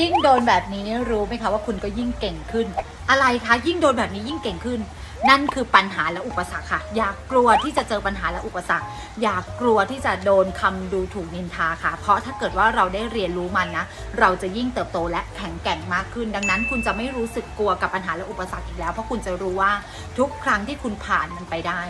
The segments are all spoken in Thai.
ยิ่งโดนแบบนี้รู้ไหมคะว่าคุณก็ยิ่งเก่งขึ้น อะไรคะยิ่งโดนแบบนี้ยิ่งเก่งขึ้น นั่นคือปัญหาและอุปสรรคค่ะ อย่ากกลัวที่จะเจอปัญหาและอุปสรรค อย่ากกลัวที่จะโดนคำดูถูกนินทาค่ะ เพราะถ้าเกิดว่าเราได้เรียนรู้มันนะ เราจะยิ่งเติบโตและแข็งแกร่งมากขึ้น ดังนั้นคุณจะไม่รู้สึกกลัวกับปัญหาและอุปสรรคอีกแล้ว เพราะคุณจะรู้ว่าทุกครั้งที่คุณผ่านมันไปได้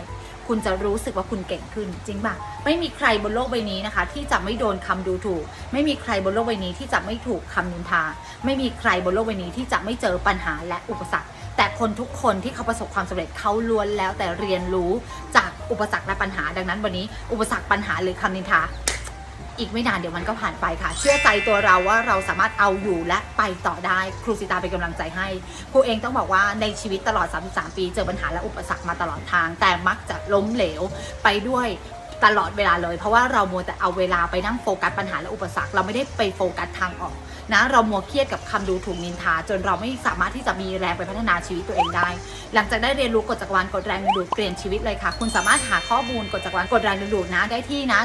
คุณจะรู้สึกว่าคุณเก่งขึ้นจริงป่ะไม่มีใครบนโลกใบนี้นะคะ ที่จะไม่โดนคำดูถูก ไม่มีใครบนโลกใบนี้ที่จะไม่ถูกคำนินทา ไม่มีใครบนโลกใบนี้ที่จะไม่เจอปัญหาและอุปสรรค แต่คนทุกคนที่เขาประสบความสำเร็จเขาล้วนแล้วแต่เรียนรู้จากอุปสรรคและปัญหาดังนั้นวันนี้ อุปสรรคปัญหาหรือคำนินทา อีกไม่นานเดี๋ยวมันก็ผ่านไปค่ะ เชื่อใจตัวเราว่าเราสามารถเอาอยู่และไปต่อได้ครูสิตาเป็นกำลังใจให้ครูเองต้องบอกว่าในชีวิตตลอด 33 ปี เจอปัญหาและอุปสรรคมาตลอดทาง แต่มักจะล้มเหลวไปด้วยตลอดเวลาเลย เพราะว่าเรามัวแต่เอาเวลาไปนั่งโฟกัสปัญหาและอุปสรรค เราไม่ได้ไปโฟกัสทางออกนะเรามัวเครียดกับคำดูถูกนินทา จนเราไม่สามารถที่จะมีแรงไปพัฒนาชีวิตตัวเองได้ หลังจากได้เรียนรู้กฎจักรวาลกฎแรงดึงดูดเปลี่ยนชีวิตเลยค่ะ คุณสามารถหาข้อมูลกฎจักรวาลกฎแรงดึงดูดนะได้ที่นะ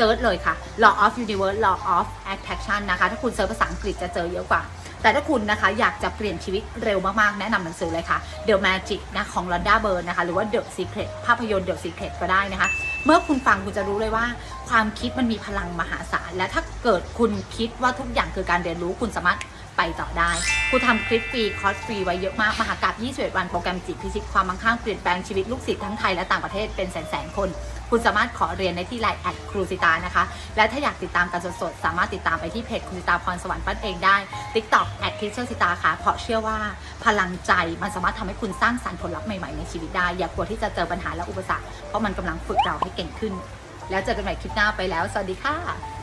ซิร์ชเลยค่ะ law of universe law of attraction นะคะ ถ้าคุณเซิร์ชภาษาอังกฤษจะเจอเยอะกว่า แต่ถ้าคุณนะคะอยากจะเปลี่ยนชีวิตเร็วมากๆ แนะนำหนังสือเลยค่ะ The Magic นะของ Londa Bird นะคะ หรือว่า The Secret ภาพยนตร์ The Secret ก็ได้นะคะ เมื่อคุณฟังคุณจะรู้เลยว่า ความคิดมันมีพลังมหาศาล และถ้าเกิดคุณคิดว่าทุกอย่างคือการเรียนรู้คุณสามารถ ไปต่อได้ครูทำคลิปฟรีคอร์สฟรีไว้เยอะมาก มหากราบ21 วันโปรแกรมจิตพิชิตความมั่งคั่งเปลี่ยนแปลงชีวิตลูกศิษย์ทั้งไทยและต่างประเทศเป็นแสนๆคนคุณสามารถขอเรียนในที่ไลน์แอดครูสิตานะคะ และถ้าอยากติดตามกันสดๆ สามารถติดตามไปที่เพจครูสิตาพรสวรรค์ปั้นเองได้ TikTok แอดคิเชอร์สิตาค่ะ เพราะเชื่อว่าพลังใจมันสามารถทำให้คุณสร้างสรรค์ผลลัพธ์ใหม่ๆ ในชีวิตได้ อย่ากลัวที่จะเจอปัญหาและอุปสรรค เพราะมันกำลังฝึกเราให้เก่งขึ้น แล้วเจอกันใหม่คลิปหน้าไปแล้ว สวัสดีค่ะ